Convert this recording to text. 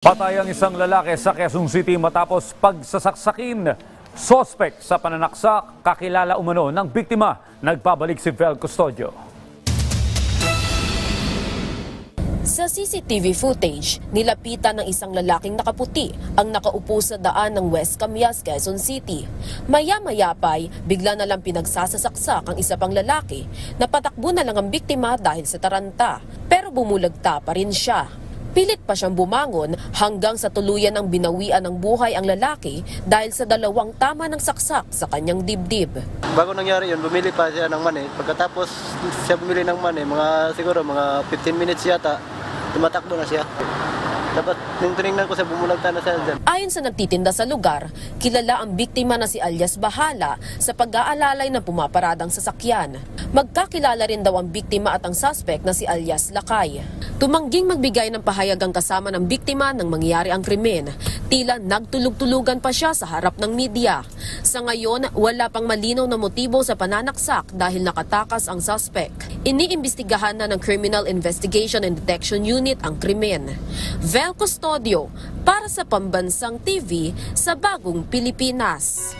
Patay ang isang lalaki sa Quezon City matapos pagsasaksakin. Sospek sa pananaksak, kakilala umano ng biktima. Nagpabalik si Vel Custodio. Sa CCTV footage, nilapitan ng isang lalaking nakaputi ang nakaupo sa daan ng West Camias, Quezon City. Maya-maya pa'y bigla na lang pinagsasasaksak ang isa pang lalaki na na lang ang biktima dahil sa taranta. Pero bumulagta pa rin siya. Pilit pa siyang bumangon hanggang sa tuluyan ang binawian ng buhay ang lalaki dahil sa dalawang tama ng saksak sa kanyang dibdib. Bago nangyari yun, bumili pa siya ng mani. Pagkatapos siya bumili ng mani, mga siguro mga 15 minutes yata, tumatakbo na siya. Tapos nung tinignan ko siya, bumulagta na siya dyan. Ayon sa nagtitinda sa lugar, kilala ang biktima na si alias Bahala sa pag-aalalay ng pumaparadang sasakyan. Magkakilala rin daw ang biktima at ang suspect na si alias Lakay. Tumangging magbigay ng pahayag ang kasama ng biktima nang mangyari ang krimen. Tila nagtulog-tulugan pa siya sa harap ng media. Sa ngayon, wala pang malinaw na motibo sa pananaksak dahil nakatakas ang suspect. Iniimbestigahan na ng Criminal Investigation and Detection Unit ang krimen. Vel Custodio para sa Pambansang TV sa Bagong Pilipinas.